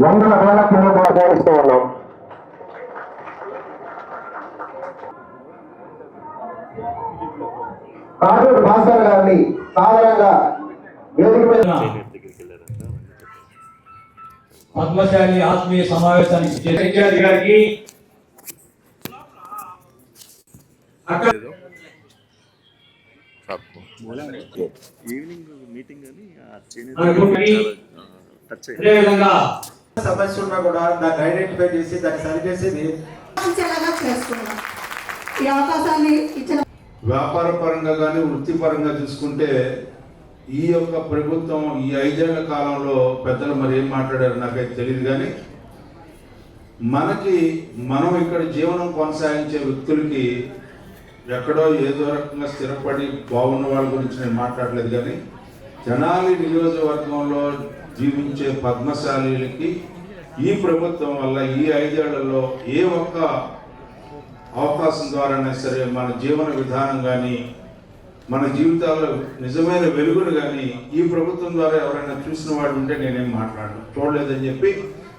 వందల వేల కిలోమీటర్లు పోలిస్తూ ఉన్నాం. కాటూరు భాస్కర్ గారిని సాధారణంగా వేదిక మీద పద్మశాలి ఆత్మీయ సమావేశానికి గారికి అక్కడ ఈవినింగ్ మీటింగ్ అని అదేవిధంగా సమస్య ఉన్నా కూడా దాన్ని ఐడెంటిఫై చేసి దాన్ని సరిచేసేది ఈ అవకాశాన్ని ఇచ్చిన వ్యాపార పరంగా కానీ వృత్తిపరంగా చూసుకుంటే ఈ యొక్క ప్రభుత్వం ఈ ఐదేళ్ళ కాలంలో పెద్దలు మరి ఏం మాట్లాడారు నాకైతే తెలియదు కానీ మనకి మనం ఇక్కడ జీవనం కొనసాగించే వ్యక్తులకి ఎక్కడో ఏదో రకంగా స్థిరపడి బాగున్న వాళ్ళ గురించి నేను మాట్లాడలేదు కానీ తెనాలి నియోజకవర్గంలో జీవించే పద్మశాలీలకి ఈ ప్రభుత్వం వల్ల ఈ ఐదేళ్ళలో ఏ ఒక్క అవకాశం ద్వారానే సరే మన జీవన విధానం కానీ మన జీవితాల్లో నిజమైన వెలుగును కానీ ఈ ప్రభుత్వం ద్వారా ఎవరైనా చూసిన వాడు ఉంటే నేనేం మాట్లాడను. చూడలేదని చెప్పి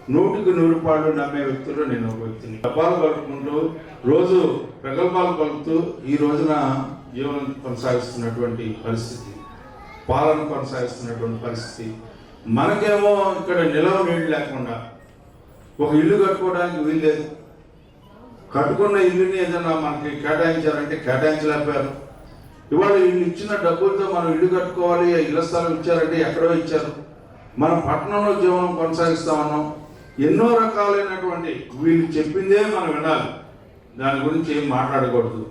నూటికి నూరు పాళ్ళు నమ్మే వ్యక్తులు నేను ఒక వ్యక్తిని. డబ్బాలు పలుకుంటూ రోజు ప్రగల్భాలు పలుకుతూ ఈ రోజున జీవనం కొనసాగిస్తున్నటువంటి పరిస్థితి. పాలన కొనసాగిస్తున్నటువంటి పరిస్థితి. మనకేమో ఇక్కడ నిలవ నీళ్ళు లేకుండా ఒక ఇల్లు కట్టుకోవడానికి వీల్లేదు కట్టుకున్న ఇల్లుని ఏదైనా మనకి కేటాయించారంటే కేటాయించలేకపోయారు. ఇవాళ వీళ్ళు ఇచ్చిన డబ్బులతో మనం ఇల్లు కట్టుకోవాలి ఇళ్ళ స్థలం ఇచ్చారంటే ఎక్కడో ఇచ్చారు. మనం పట్టణంలో జీవనం కొనసాగిస్తా ఉన్నాం ఎన్నో రకాలైనటువంటి వీళ్ళు చెప్పిందే మనం వినాలి. దాని గురించి ఏం మాట్లాడకూడదు.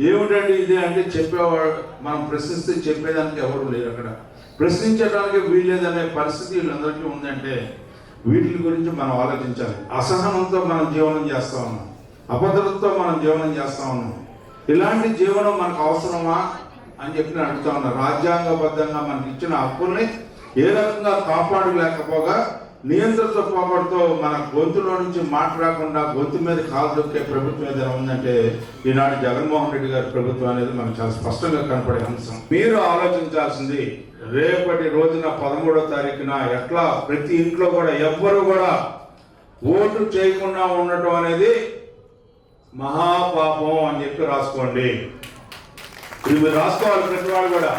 ఏమిటండి ఇది అంటే చెప్పేవాడు మనం ప్రశ్నిస్తే చెప్పేదానికి ఎవరు లేరు అక్కడ. ప్రశ్నించడానికి వీల్లేదనే పరిస్థితి వీళ్ళందరికీ ఉందంటే వీటి గురించి మనం ఆలోచించాలి. అసహనంతో మనం జీవనం చేస్తా ఉన్నాం. అభద్రతతో మనం జీవనం చేస్తా ఉన్నాం. ఇలాంటి జీవనం మనకు అవసరమా అని చెప్పి నేను అడుగుతా ఉన్నా రాజ్యాంగబద్ధంగా మనకి ఇచ్చిన హక్కుల్ని ఏ రకంగా కాపాడలేకపోగా నియంత్రణతో పోకడతో మన గొంతులో నుంచి మాట్లాడకుండా గొంతు మీద కాలు దొక్కే ప్రభుత్వం ఏదైనా ఉందంటే ఈనాడు జగన్మోహన్ రెడ్డి గారి ప్రభుత్వం అనేది మనకు చాలా స్పష్టంగా కనపడే అంశం. మీరు ఆలోచించాల్సింది రేపటి రోజున పదమూడో తారీఖున ఎట్లా ప్రతి ఇంట్లో కూడా ఎవ్వరు కూడా ఓటు చేయకుండా ఉండటం అనేది మహాపాపం అని చెప్పి రాసుకోండి. ఇది మీరు రాసుకోవాలి ప్రతి వాళ్ళు కూడా.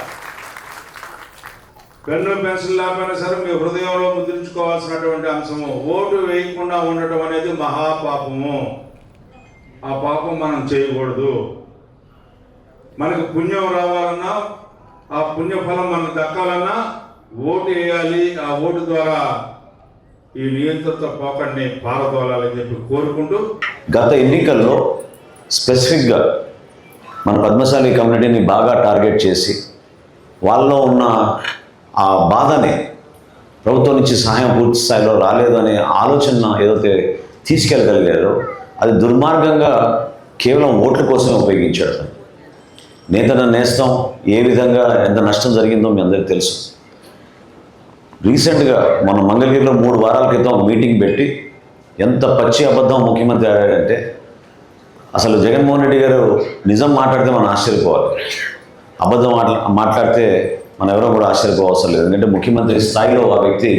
పెన్ను పెన్సిల్ లేకపోయినా సరే మీ హృదయంలో ముద్రించుకోవాల్సినటువంటి అంశము ఓటు వేయకుండా ఉండటం అనేది మహాపాపము. ఆ పాపం మనం చేయకూడదు. మనకు పుణ్యం రావాలన్నా ఆ పుణ్యఫలం మనకు దక్కాలన్నా ఓటు వేయాలి. ఆ ఓటు ద్వారా ఈ నియంత్రిత పోకడిని పారదోలాలని చెప్పి కోరుకుంటూ గత ఎన్నికల్లో స్పెసిఫిక్గా మన పద్మశాలి కమ్యూనిటీని బాగా టార్గెట్ చేసి వాళ్ళలో ఉన్న ఆ బాధని ప్రభుత్వం నుంచి సహాయం పూర్తి స్థాయిలో రాలేదు అనే ఆలోచన ఏదైతే తీసుకెళ్ళగలిగారో అది దుర్మార్గంగా కేవలం ఓట్ల కోసమే ఉపయోగించాడు నేతన నేస్తం ఏ విధంగా ఎంత నష్టం జరిగిందో మీ అందరికీ తెలుసు. రీసెంట్గా మన మంగళగిరిలో మూడు వారాల క్రితం మీటింగ్ పెట్టి ఎంత పచ్చి అబద్ధం ముఖ్యమంత్రి ఆడాడంటే అసలు జగన్మోహన్ రెడ్డి గారు నిజం మాట్లాడితే మనం ఆశ్చర్యపోవాలి. అబద్ధం మాట్లా మాట్లాడితే మనం ఎవరో కూడా ఆశ్చర్యపోవసరం లేదు. ఎందుకంటే ముఖ్యమంత్రి స్థాయిలో ఆ వ్యక్తి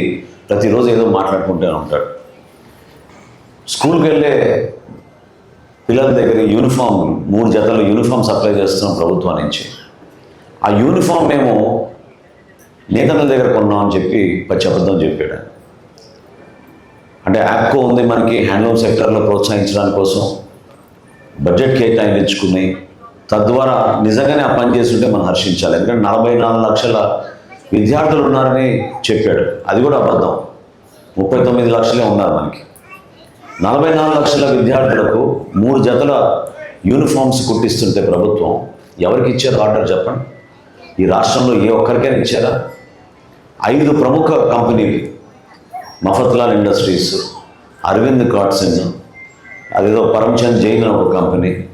ప్రతిరోజు ఏదో మాట్లాడుకుంటూనే ఉంటాడు. స్కూల్కి వెళ్ళే పిల్లల దగ్గర యూనిఫామ్ మూడు జతలు యూనిఫామ్ సప్లై చేస్తున్నాం ప్రభుత్వం నుంచి. ఆ యూనిఫామ్ మేము నేతల దగ్గర కొన్నాం అని చెప్పి పచ్చి అబద్ధం చెప్పాడు. అంటే యాప్కో ఉంది మనకి హ్యాండ్లూమ్ సెక్టర్లో ప్రోత్సహించడానికి కోసం బడ్జెట్ కేటాయించుకుని తద్వారా నిజంగానే ఆ పని చేస్తుంటే మనం హర్షించాలి. ఎందుకంటే నలభై నాలుగు లక్షల విద్యార్థులు ఉన్నారని చెప్పాడు. అది కూడా అబద్ధం. ముప్పై తొమ్మిది లక్షలే ఉన్నారు మనకి. నలభై నాలుగు లక్షల విద్యార్థులకు మూడు జతల యూనిఫామ్స్ కుట్టిస్తుంటే ప్రభుత్వం ఎవరికి ఇచ్చారు ఆర్డర్ చెప్పండి? ఈ రాష్ట్రంలో ఏ ఒక్కరికైనా ఇచ్చారా? ఐదు ప్రముఖ కంపెనీలు మఫత్లాల్ ఇండస్ట్రీస్ అరవింద్ కాట్సన్ అదేదో పరమ్చంద్ జైన్ ఒక కంపెనీ.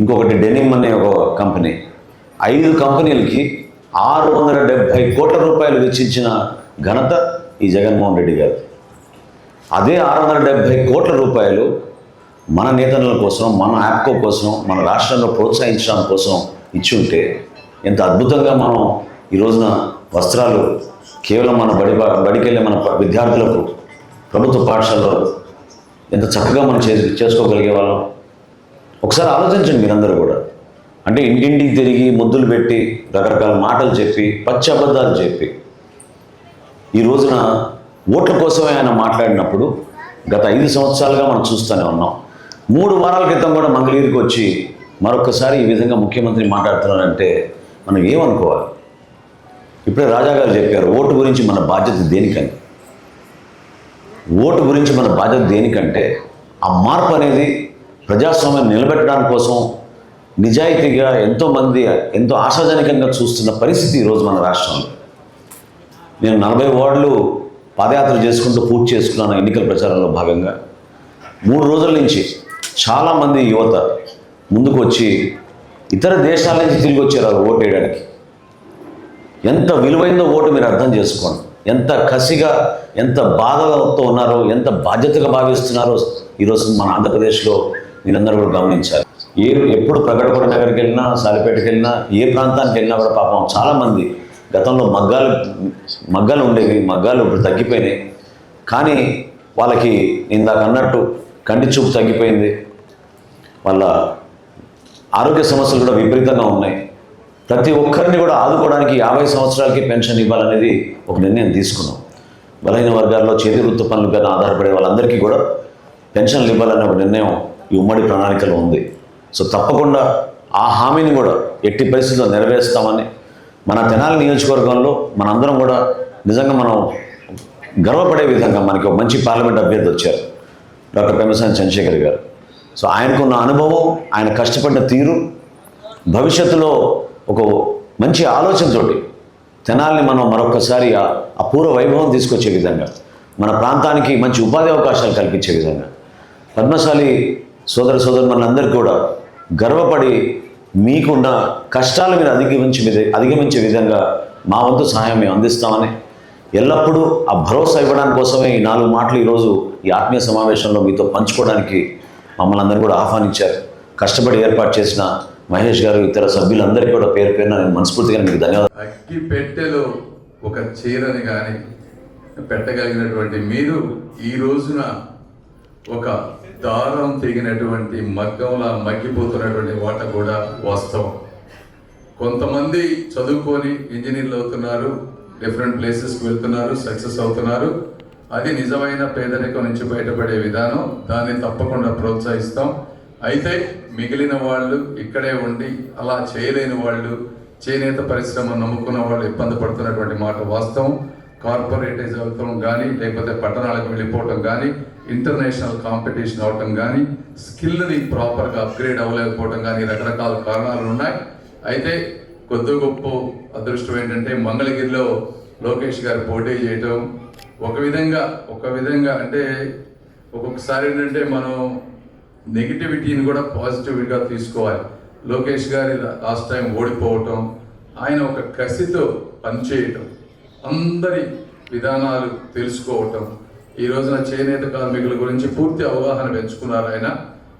ఇంకొకటి డెనిమ్ అనే ఒక కంపెనీ. ఐదు కంపెనీలకి ఆరు వందల డెబ్భై కోట్ల రూపాయలు వెచ్చించిన ఘనత ఈ జగన్మోహన్ రెడ్డి గారు. అదే ఆరు వందల డెబ్భై కోట్ల రూపాయలు మన నేతల కోసం మన యాప్కో కోసం మన రాష్ట్రంలో ప్రోత్సహించడం కోసం ఇచ్చి ఉంటే ఎంత అద్భుతంగా మనం ఈ రోజున వస్త్రాలు కేవలం మన బడి బడికెళ్ళే మన విద్యార్థులకు ప్రభుత్వ పాఠశాలలో ఎంత చక్కగా మనం చే చేసుకోగలిగే వాళ్ళం. ఒకసారి ఆలోచించండి మీరందరూ కూడా. అంటే ఇంటింటికి తిరిగి ముద్దులు పెట్టి రకరకాల మాటలు చెప్పి పచ్చి అబద్ధాలు చెప్పి. ఈ రోజున ఓట్ల కోసమే ఆయన మాట్లాడినప్పుడు గత ఐదు సంవత్సరాలుగా మనం చూస్తూనే ఉన్నాం. మూడు వారాల క్రితం కూడా మంగళగిరికి వచ్చి మరొకసారి ఈ విధంగా ముఖ్యమంత్రి మాట్లాడుతున్నారంటే మనం ఏమనుకోవాలి? ఇప్పుడే రాజా గారు చెప్పారు ఓటు గురించి మన బాధ్యత దేనికని? ఓటు గురించి మన బాధ్యత దేనికంటే ఆ మార్పు అనేది ప్రజాస్వామ్యం నిలబెట్టడానికి కోసం నిజాయితీగా ఎంతోమంది ఎంతో ఆశాజనకంగా చూస్తున్న పరిస్థితి ఈరోజు మన రాష్ట్రంలో. నేను నలభై వార్డులు పాదయాత్ర చేసుకుంటూ పూర్తి చేసుకున్నాను ఎన్నికల ప్రచారంలో భాగంగా. మూడు రోజుల నుంచి చాలామంది యువత ముందుకు వచ్చి ఇతర దేశాల నుంచి తిరిగి వచ్చారు ఓటు వేయడానికి. ఎంత విలువైందో ఓటు మీరు అర్థం చేసుకోండి. ఎంత కసిగా ఎంత బాధతో ఉన్నారో ఎంత బాధ్యతగా భావిస్తున్నారో ఈరోజు మన ఆంధ్రప్రదేశ్లో మీరందరూ కూడా గమనించారు ఏ ఎప్పుడు ప్రగడపుర నగర్కి వెళ్ళినా సాలిపేటకి వెళ్ళినా ఏ ప్రాంతానికి వెళ్ళినా కూడా పాపం చాలామంది గతంలో మగ్గాలు మగ్గాలు ఉండేవి మగ్గాలు ఇప్పుడు తగ్గిపోయినాయి. కానీ వాళ్ళకి ఇందాక అన్నట్టు కంటి చూపు తగ్గిపోయింది. వాళ్ళ ఆరోగ్య సమస్యలు కూడా విపరీతంగా ఉన్నాయి. ప్రతి ఒక్కరిని కూడా ఆదుకోవడానికి యాభై సంవత్సరాలకి పెన్షన్ ఇవ్వాలనేది ఒక నిర్ణయం తీసుకున్నాం. బలహీన వర్గాల్లో చేతి వృత్తి పనులపైన ఆధారపడే వాళ్ళందరికీ కూడా పెన్షన్లు ఇవ్వాలనే ఒక నిర్ణయం ఈ ఉమ్మడి ప్రణాళికలో ఉంది. సో తప్పకుండా ఆ హామీని కూడా ఎట్టి పరిస్థితుల్లో నెరవేరుస్తామని మన తెనాలి నియోజకవర్గంలో మనందరం కూడా నిజంగా మనం గర్వపడే విధంగా మనకి ఒక మంచి పార్లమెంట్ అభ్యర్థి వచ్చారు. డాక్టర్ పెమ్మసాని చంద్రశేఖర్ గారు. సో ఆయనకున్న అనుభవం ఆయన కష్టపడ్డ తీరు భవిష్యత్తులో ఒక మంచి ఆలోచనతోటి తెనాల్ని మనం మరొకసారి ఆ పూర్వ వైభవం తీసుకొచ్చే విధంగా మన ప్రాంతానికి మంచి ఉపాధి అవకాశాలు కల్పించే విధంగా పద్మశాలి సోదర మనందరికీ కూడా గర్వపడి మీకున్న కష్టాలు మీరు అధిగమించే అధిగమించే విధంగా మా వంతు సహాయం మేము అందిస్తామని ఎల్లప్పుడూ ఆ భరోసా ఇవ్వడానికి కోసమే ఈ నాలుగు మాటలు ఈరోజు ఈ ఆత్మీయ సమావేశంలో మీతో పంచుకోవడానికి మమ్మల్ని అందరూ కూడా ఆహ్వానించారు. కష్టపడి ఏర్పాటు చేసిన మహేష్ గారు ఇతర సభ్యులందరికీ కూడా పేరు పేరున నేను మనస్ఫూర్తిగా మీకు ధన్యవాదాలు. అగ్గి పెట్టెలో ఒక చీరని కానీ పెట్టగలిగినటువంటి మీరు ఈ రోజున ఒక దారం తెగినటువంటి మగ్గంలా మగ్గిపోతున్నటువంటి వాట కూడా వాస్తవం. కొంతమంది చదువుకొని ఇంజనీర్లు అవుతున్నారు డిఫరెంట్ ప్లేసెస్కి వెళ్తున్నారు సక్సెస్ అవుతున్నారు. అది నిజమైన పేదరికం నుంచి బయటపడే విధానం. దాన్ని తప్పకుండా ప్రోత్సహిస్తాం. అయితే మిగిలిన వాళ్ళు ఇక్కడే ఉండి అలా చేయలేని వాళ్ళు చేనేత పరిశ్రమ నమ్ముకున్న వాళ్ళు ఇబ్బంది పడుతున్నటువంటి మాట వాస్తవం. కార్పొరేటైజ్ అవటం కానీ లేకపోతే పట్టణాలకు వెళ్ళిపోవటం కానీ ఇంటర్నేషనల్ కాంపిటీషన్ అవటం కానీ స్కిల్ని ప్రాపర్గా అప్గ్రేడ్ అవ్వలేకపోవటం కానీ రకరకాల కారణాలు ఉన్నాయి. అయితే కొద్ది గొప్ప అదృష్టం ఏంటంటే మంగళగిరిలో లోకేష్ గారు పోటీ చేయటం. ఒక విధంగా ఒక విధంగా అంటే ఒక్కొక్కసారి ఏంటంటే మనం నెగిటివిటీని కూడా పాజిటివ్గా తీసుకోవాలి. లోకేష్ గారి లాస్ట్ టైం ఓడిపోవటం ఆయన ఒక కసితో పనిచేయటం అందరి విధానాలు తెలుసుకోవటం ఈ రోజున చేనేత కార్మికుల గురించి పూర్తి అవగాహన పెంచుకున్నారు ఆయన.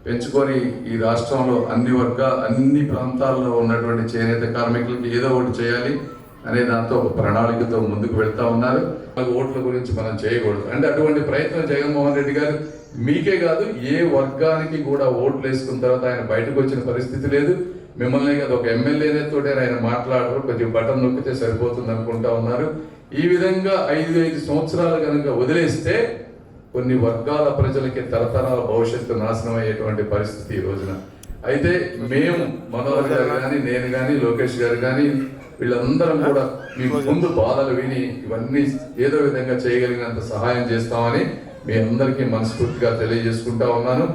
పెంచుకొని ఈ రాష్ట్రంలో అన్ని వర్గ అన్ని ప్రాంతాల్లో ఉన్నటువంటి చేనేత కార్మికులకి ఏదో ఒకటి చేయాలి అనే దాంతో ఒక ప్రణాళికతో ముందుకు వెళ్తా ఉన్నారు. ఓట్ల గురించి మనం చేయకూడదు. అంటే అటువంటి ప్రయత్నం జగన్మోహన్ రెడ్డి గారు మీకే కాదు ఏ వర్గానికి కూడా ఓట్లు వేసుకున్న తర్వాత ఆయన బయటకు వచ్చిన పరిస్థితి లేదు. మిమ్మల్ని కదా ఒక ఎమ్మెల్యేనే తోటే ఆయన మాట్లాడరు కొంచెం బటన్ నొక్కితే సరిపోతుంది అనుకుంటా ఉన్నారు. ఈ విధంగా ఐదు ఐదు సంవత్సరాలు కనుక వదిలేస్తే కొన్ని వర్గాల ప్రజలకి తరతరాల భవిష్యత్తు నాశనం అయ్యేటువంటి పరిస్థితి ఈ రోజున. అయితే మేము మనోహర్ గారు కానీ నేను కానీ లోకేష్ గారు కానీ వీళ్ళందరం కూడా మీ ముందు బాధలు విని ఇవన్నీ ఏదో విధంగా చేయగలిగినంత సహాయం చేస్తామని మీ అందరికీ మనస్ఫూర్తిగా తెలియజేసుకుంటా ఉన్నాను.